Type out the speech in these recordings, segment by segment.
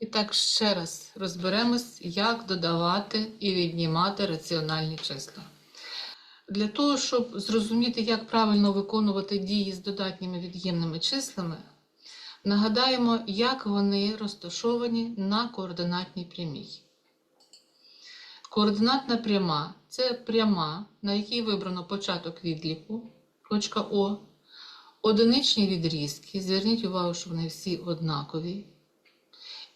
І так ще раз розберемось, як додавати і віднімати раціональні числа. Для того, щоб зрозуміти, як правильно виконувати дії з додатніми від'ємними числами, нагадаємо, як вони розташовані на координатній прямій. Координатна пряма це пряма, на якій вибрано початок відліку, точка О, одиничні відрізки. Зверніть увагу, що вони всі однакові.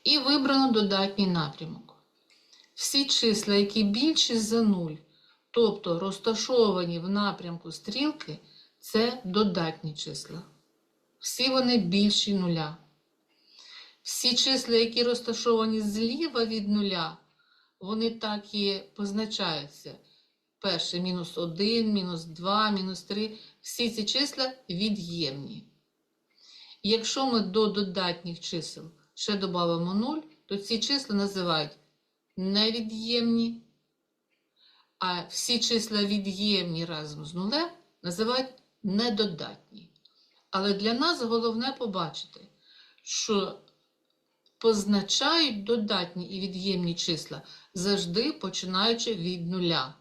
І вибрано додатній напрямок. Всі числа, які більші за 0, тобто розташовані в напрямку стрілки, це додатні числа. Всі вони більші нуля. Всі числа, які розташовані зліва від нуля, вони так і позначаються. Перше мінус 1, мінус 2, мінус 3. Всі ці числа від'ємні. Якщо ми до додатніх чисел ще додамо 0, то ці числа називають невід'ємні, а всі числа від'ємні разом з нулем називають недодатні. Але для нас головне побачити, що позначають додатні і від'ємні числа завжди починаючи від нуля.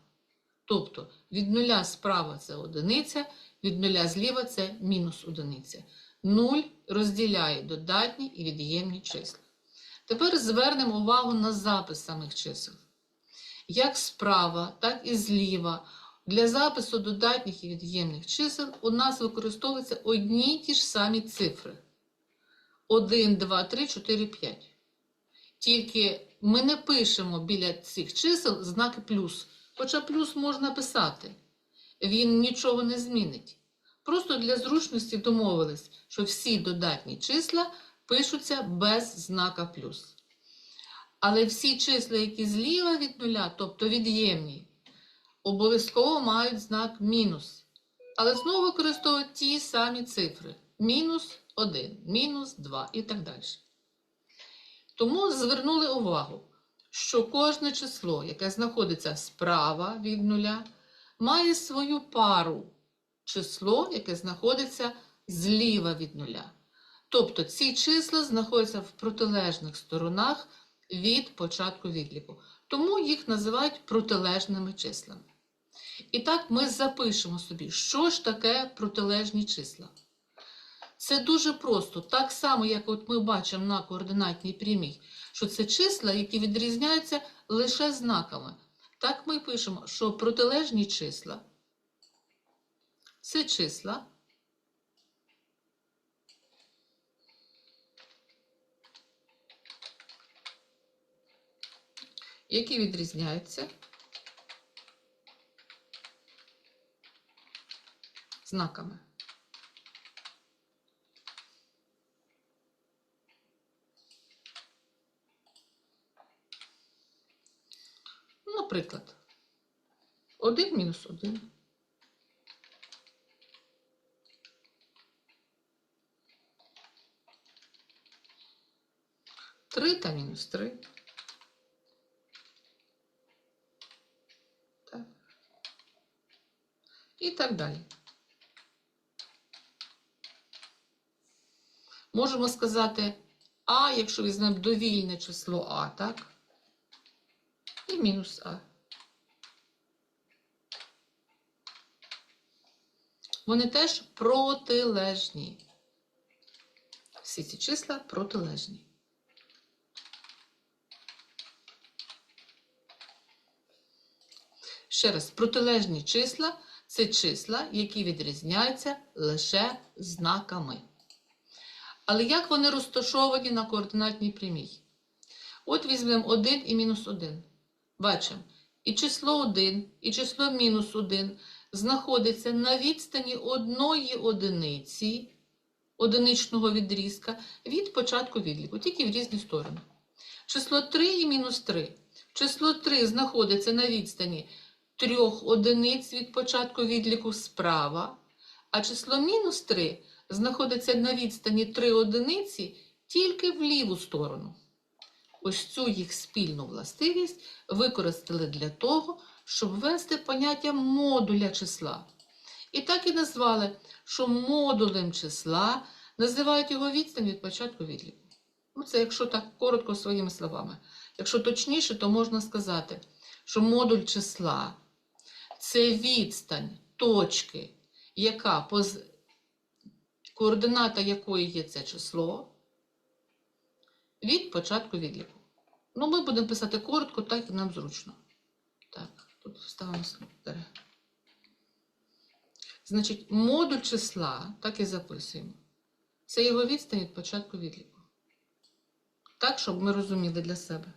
Тобто від нуля справа це одиниця, від нуля зліва це мінус одиниця. Нуль розділяє додатні і від'ємні числа. Тепер звернемо увагу на запис самих чисел. Як справа, так і зліва. Для запису додатніх і від'ємних чисел у нас використовуються одні й ті ж самі цифри. 1, 2, 3, 4, 5. Тільки ми не пишемо біля цих чисел знаки плюс, хоча плюс можна писати. Він нічого не змінить. Просто для зручності домовились, що всі додатні числа пишуться без знака плюс. Але всі числа, які зліва від нуля, тобто від'ємні, обов'язково мають знак мінус. Але знову використовують ті самі цифри: мінус 1, мінус 2 і так далі. Тому звернули увагу, що кожне число, яке знаходиться справа від нуля, має свою пару число, яке знаходиться зліва від нуля. Тобто ці числа знаходяться в протилежних сторонах від початку відліку. Тому їх називають протилежними числами. І так ми запишемо собі, що ж таке протилежні числа. Це дуже просто, так само, як от ми бачимо на координатній прямій, що це числа, які відрізняються лише знаками. Так ми пишемо, що протилежні числа це числа, які відрізняються знаками. Наприклад, 1 мінус 1. Три та мінус три. Так. І так далі. Можемо сказати А, якщо візьмемо довільне число А, так? І мінус А. Вони теж протилежні. Всі ці числа протилежні. Ще раз, протилежні числа це числа, які відрізняються лише знаками. Але як вони розташовані на координатній прямій? От візьмемо 1 і мінус 1. Бачимо, і число 1, і число мінус 1 знаходиться на відстані одної одиниці одиничного відрізка від початку відліку, тільки в різні сторони. Число 3 і мінус 3. Число 3 знаходиться на відстані трьох одиниць від початку відліку справа, а число мінус 3 знаходиться на відстані 3 одиниці тільки в ліву сторону. Ось цю їх спільну властивість використали для того, щоб ввести поняття модуля числа. І так і назвали, що модулем числа називають його відстань від початку відліку. Ну, це якщо так коротко своїми словами. Якщо точніше, то можна сказати, що модуль числа це відстань точки, яка поз... координата якої є це число, від початку відліку. Ну, ми будемо писати коротко, так як нам зручно. Так, тут вставимо тире. Значить, модуль числа, так і записуємо. Це його відстань від початку відліку. Так, щоб ми розуміли для себе.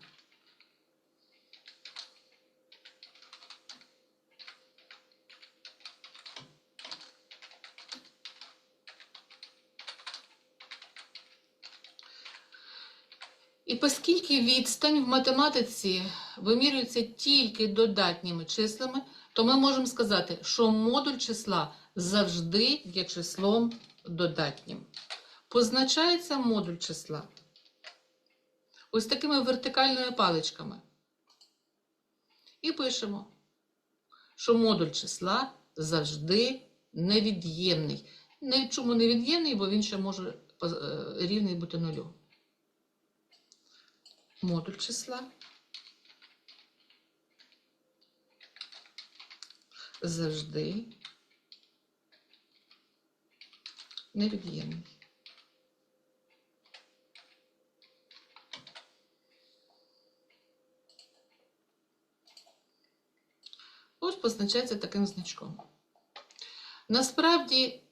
І оскільки відстань в математиці вимірюється тільки додатніми числами, то ми можемо сказати, що модуль числа завжди є числом додатнім. Позначається модуль числа ось такими вертикальними паличками. І пишемо, що модуль числа завжди невід'ємний. Не чому невід'ємний, бо він ще може е, рівний бути нулю. Модуль числа завжди невід'ємний. Ось позначається таким значком. Насправді,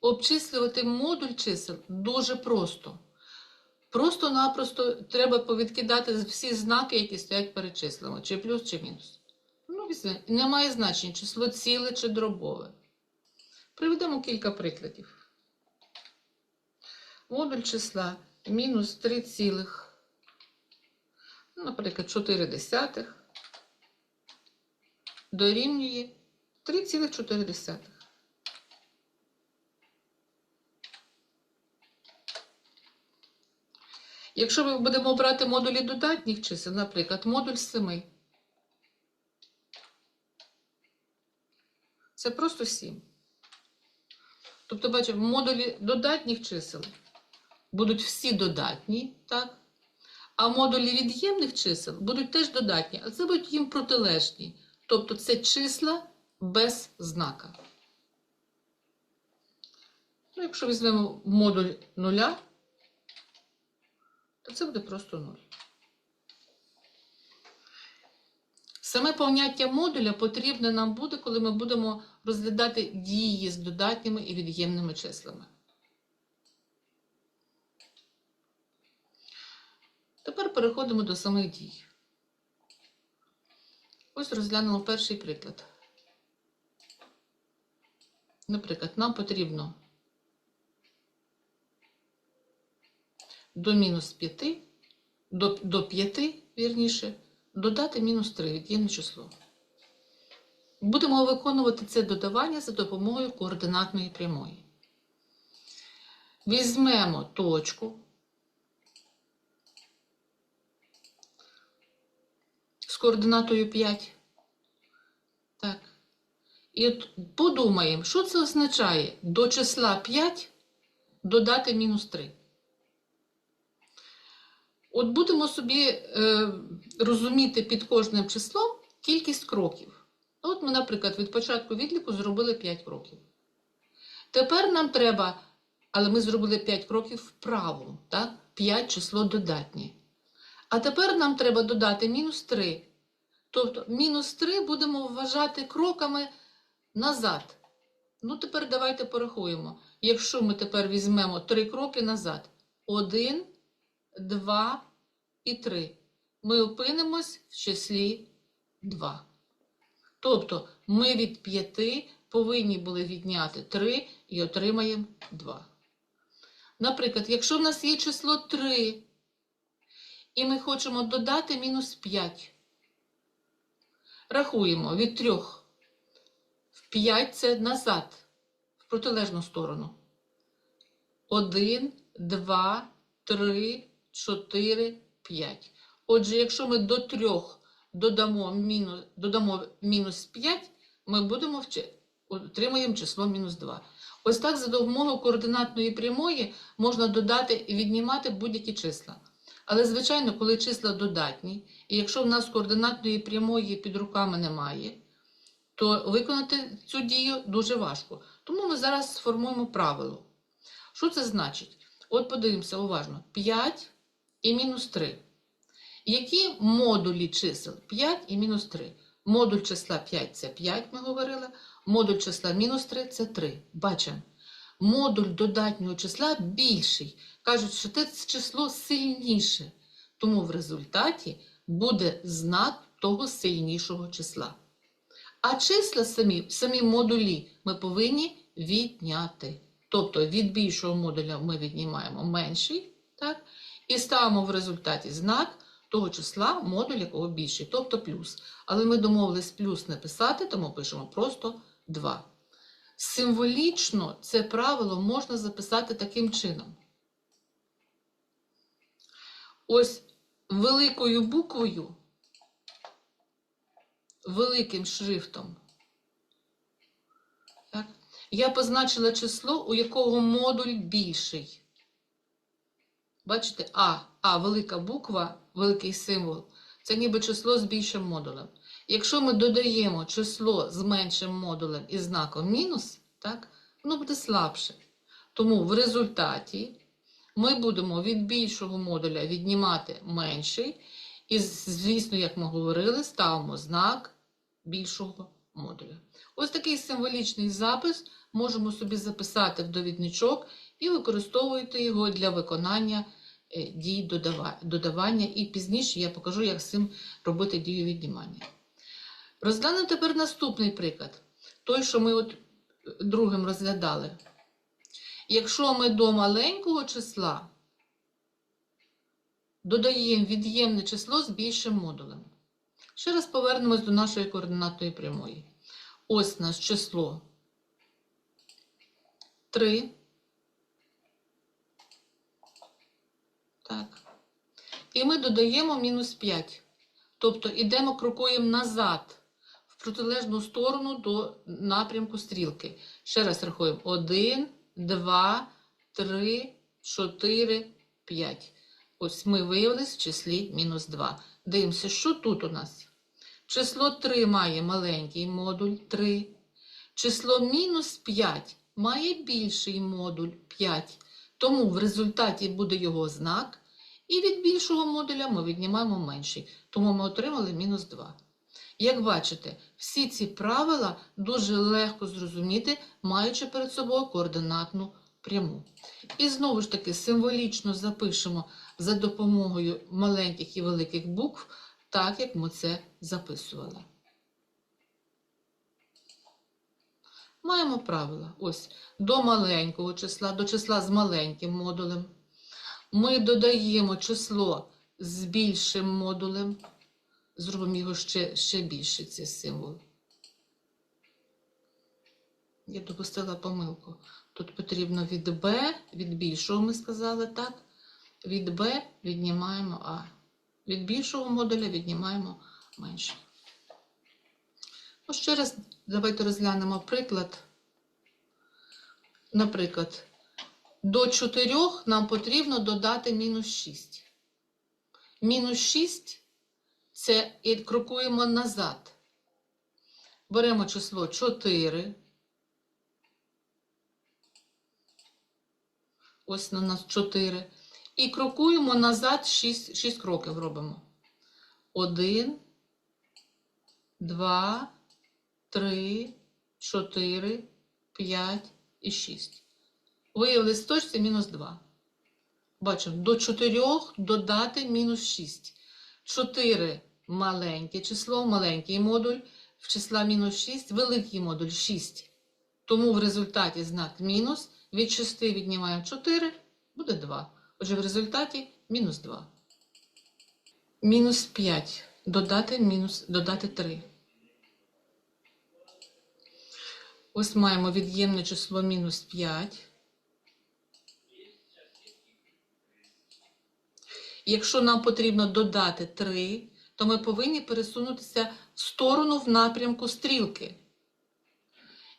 обчислювати модуль чисел дуже просто. Просто-напросто треба повідкидати всі знаки, які стоять перед числами, чи плюс, чи мінус. Ну, візьми, немає значення, число ціле чи дробове. Приведемо кілька прикладів. Модуль числа мінус 3 цілих, наприклад, 4 десятих дорівнює 3,4. Якщо ми будемо брати модулі додатніх чисел, наприклад, модуль 7, це просто 7. Тобто, бачимо, модулі додатніх чисел будуть всі додатні, так? А модулі від'ємних чисел будуть теж додатні, а це будуть їм протилежні. Тобто це числа без знака. Ну, якщо візьмемо модуль нуля, це буде просто 0. Саме поняття модуля потрібне нам буде, коли ми будемо розглядати дії з додатніми і від'ємними числами. Тепер переходимо до самих дій. Ось розглянемо перший приклад. Наприклад, нам потрібно до мінус 5, до, до 5, вірніше, додати мінус 3 від'ємне число. Будемо виконувати це додавання за допомогою координатної прямої. Візьмемо точку з координатою 5. Так. І подумаємо, що це означає до числа 5 додати мінус 3. От будемо собі е, розуміти під кожним числом кількість кроків. От ми, наприклад, від початку відліку зробили 5 кроків. Тепер нам треба, але ми зробили 5 кроків вправо, так? 5 число додатнє. А тепер нам треба додати мінус 3. Тобто мінус 3 будемо вважати кроками назад. Ну, тепер давайте порахуємо. Якщо ми тепер візьмемо 3 кроки назад: 1, 2 і 3. Ми опинимось в числі 2. Тобто ми від 5 повинні були відняти 3 і отримаємо 2. Наприклад, якщо в нас є число 3, і ми хочемо додати мінус 5. Рахуємо від 3 в 5 це назад, в протилежну сторону. 1, 2, 3, 4, 5. Отже, якщо ми до 3 додамо мінус, додамо мінус 5, ми будемо отримаємо число мінус 2. Ось так за допомогою координатної прямої можна додати і віднімати будь-які числа. Але, звичайно, коли числа додатні, і якщо в нас координатної прямої під руками немає, то виконати цю дію дуже важко. Тому ми зараз сформуємо правило. Що це значить? От подивимося уважно: 5 і мінус 3. Які модулі чисел 5 і мінус 3? Модуль числа 5 це 5, ми говорили. Модуль числа мінус 3 це 3. Бачимо. Модуль додатнього числа більший. Кажуть, що це число сильніше. Тому в результаті буде знак того сильнішого числа. А числа самі, самі модулі ми повинні відняти. Тобто від більшого модуля ми віднімаємо менший, так? І ставимо в результаті знак того числа, модуль якого більший, тобто плюс. Але ми домовились плюс не писати, тому пишемо просто 2. Символічно це правило можна записати таким чином. Ось великою буквою, великим шрифтом, так, я позначила число, у якого модуль більший. Бачите, А, А, велика буква, великий символ, це ніби число з більшим модулем. Якщо ми додаємо число з меншим модулем і знаком мінус, так, воно буде слабше. Тому в результаті ми будемо від більшого модуля віднімати менший, і, звісно, як ми говорили, ставимо знак більшого модуля. Ось такий символічний запис можемо собі записати в довідничок і використовуйте його для виконання е, дій додавання. І пізніше я покажу, як з цим робити дію віднімання. Розглянемо тепер наступний приклад. Той, що ми от е, другим розглядали. Якщо ми до маленького числа додаємо від'ємне число з більшим модулем. Ще раз повернемось до нашої координатної прямої. Ось наше число 3. Так. І ми додаємо мінус 5. Тобто йдемо, крокуємо назад, в протилежну сторону до напрямку стрілки. Ще раз рахуємо. 1, 2, 3, 4, 5. Ось ми виявилися в числі мінус 2. Дивимося, що тут у нас? Число 3 має маленький модуль 3. Число мінус 5 має більший модуль 5. Тому в результаті буде його знак. І від більшого модуля ми віднімаємо менший. Тому ми отримали мінус 2. Як бачите, всі ці правила дуже легко зрозуміти, маючи перед собою координатну пряму. І знову ж таки символічно запишемо за допомогою маленьких і великих букв, так як ми це записували. Маємо правила. Ось до маленького числа, до числа з маленьким модулем. Ми додаємо число з більшим модулем. Зробимо його ще, ще більше, цей символ. Я допустила помилку. Тут потрібно від b, від більшого ми сказали, так? Від b віднімаємо А. Від більшого модуля віднімаємо менше. Ну, ще раз давайте розглянемо приклад. Наприклад, до 4 нам потрібно додати мінус 6. Мінус 6 це і крокуємо назад. Беремо число 4. Ось на нас 4. І крокуємо назад 6, 6 кроків робимо. 1, 2, 3, 4, 5 і 6. Виявилось в точці мінус 2. Бачимо, до 4 додати мінус 6. 4 маленьке число, маленький модуль, в числа мінус 6, великий модуль 6. Тому в результаті знак мінус. Від 6 віднімаємо 4, буде 2. Отже, в результаті мінус 2. Мінус 5. Додати, мінус, додати 3. Ось маємо від'ємне число мінус 5. Якщо нам потрібно додати 3, то ми повинні пересунутися в сторону в напрямку стрілки.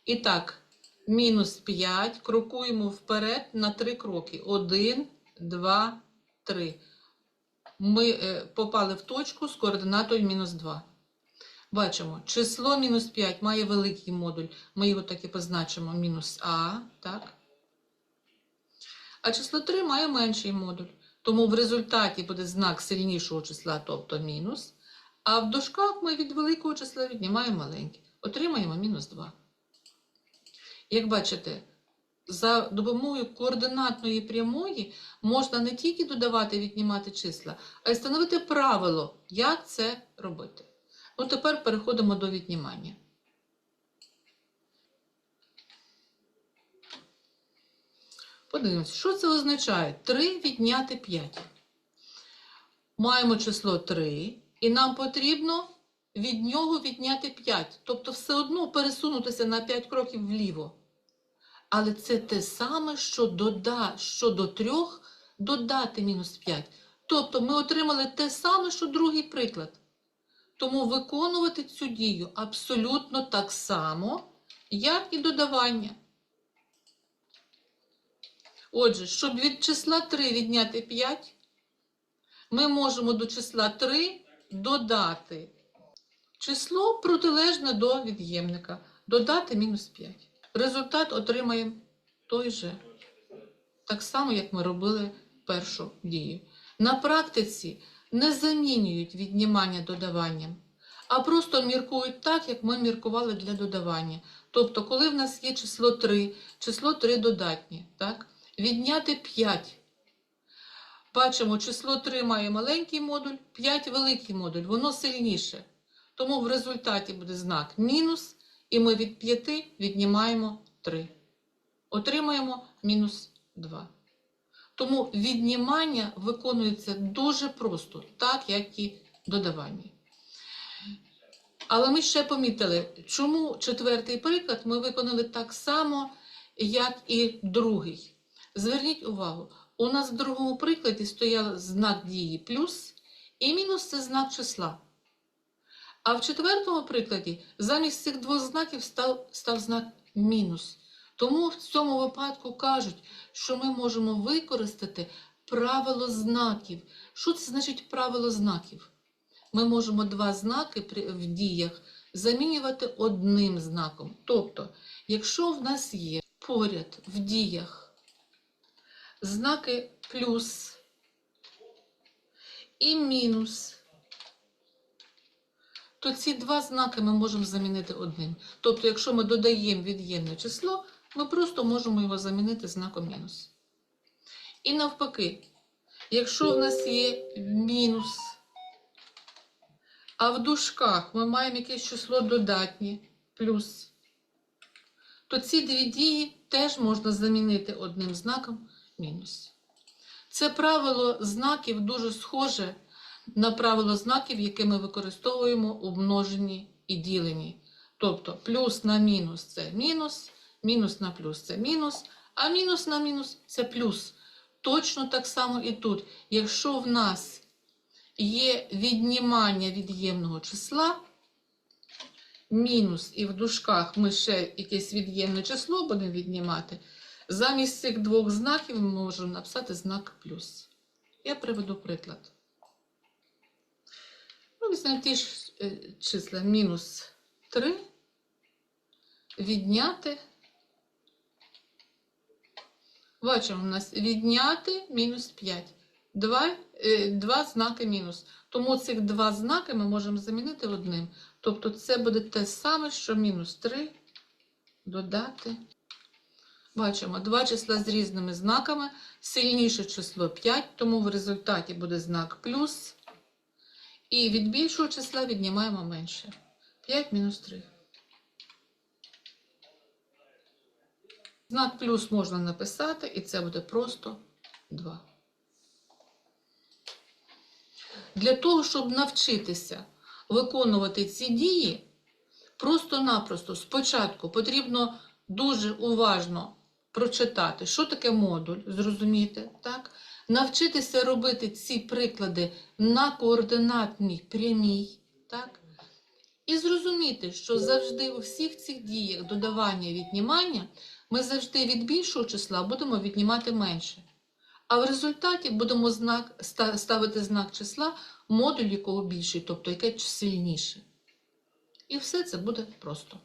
І так, мінус 5, крокуємо вперед на 3 кроки. 1, 2, 3. ми е, попали в точку з координатою мінус 2. Бачимо, число мінус 5 має великий модуль. Ми його так і позначимо мінус А, так? А число 3 має менший модуль. Тому в результаті буде знак сильнішого числа, тобто мінус. А в дужках ми від великого числа віднімаємо маленьке. Отримаємо мінус 2. Як бачите, за допомогою координатної прямої можна не тільки додавати віднімати числа, а й встановити правило, як це робити. Ну, тепер переходимо до віднімання. Подивимося, що це означає? 3 відняти 5. Маємо число 3, і нам потрібно від нього відняти 5. Тобто все одно пересунутися на 5 кроків вліво. Але це те саме, що, дода, що до 3 додати мінус 5. Тобто ми отримали те саме, що другий приклад. Тому виконувати цю дію абсолютно так само, як і додавання. Отже, щоб від числа 3 відняти 5, ми можемо до числа 3 додати число протилежне до від'ємника. Додати мінус 5. Результат отримаємо той же. Так само, як ми робили першу дію. На практиці не замінюють віднімання додаванням, а просто міркують так, як ми міркували для додавання. Тобто, коли в нас є число 3, число 3 додатнє, так? Відняти 5. Бачимо, число 3 має маленький модуль, 5 великий модуль, воно сильніше. Тому в результаті буде знак мінус, і ми від 5 віднімаємо 3. Отримаємо мінус 2. Тому віднімання виконується дуже просто, так як і додавання. Але ми ще помітили, чому четвертий приклад ми виконали так само, як і другий. Зверніть увагу, у нас в другому прикладі стояв знак дії плюс, і мінус це знак числа. А в четвертому прикладі замість цих двох знаків став, став знак мінус. Тому в цьому випадку кажуть, що ми можемо використати правило знаків. Що це значить правило знаків? Ми можемо два знаки в діях замінювати одним знаком. Тобто, якщо в нас є поряд в діях знаки плюс і мінус, то ці два знаки ми можемо замінити одним. Тобто, якщо ми додаємо від'ємне число, ми просто можемо його замінити знаком мінус. І навпаки, якщо в нас є мінус, а в дужках ми маємо якесь число додатнє плюс, то ці дві дії теж можна замінити одним знаком мінус. Це правило знаків дуже схоже на правило знаків, яке ми використовуємо у множенні і діленні. Тобто плюс на мінус це мінус, мінус на плюс це мінус, а мінус на мінус це плюс. Точно так само і тут. Якщо в нас є віднімання від'ємного числа, мінус і в дужках ми ще якесь від'ємне число будемо віднімати, замість цих двох знаків ми можемо написати знак плюс. Я приведу приклад. Ну, візьмемо ті ж е, числа мінус 3, відняти. Бачимо, у нас відняти мінус 5. Два, е, два знаки мінус. Тому цих два знаки ми можемо замінити одним. Тобто це буде те саме, що мінус 3 додати. Бачимо, два числа з різними знаками. Сильніше число 5, тому в результаті буде знак плюс. І від більшого числа віднімаємо менше. 5 мінус 3. Знак плюс можна написати, і це буде просто 2. Для того, щоб навчитися виконувати ці дії, просто-напросто спочатку потрібно дуже уважно прочитати, що таке модуль, зрозуміти, так? навчитися робити ці приклади на координатній прямій, так? і зрозуміти, що завжди у всіх цих діях додавання і віднімання ми завжди від більшого числа будемо віднімати менше. А в результаті будемо знак, ставити знак числа, модуль якого більший, тобто яке сильніше. І все це буде просто.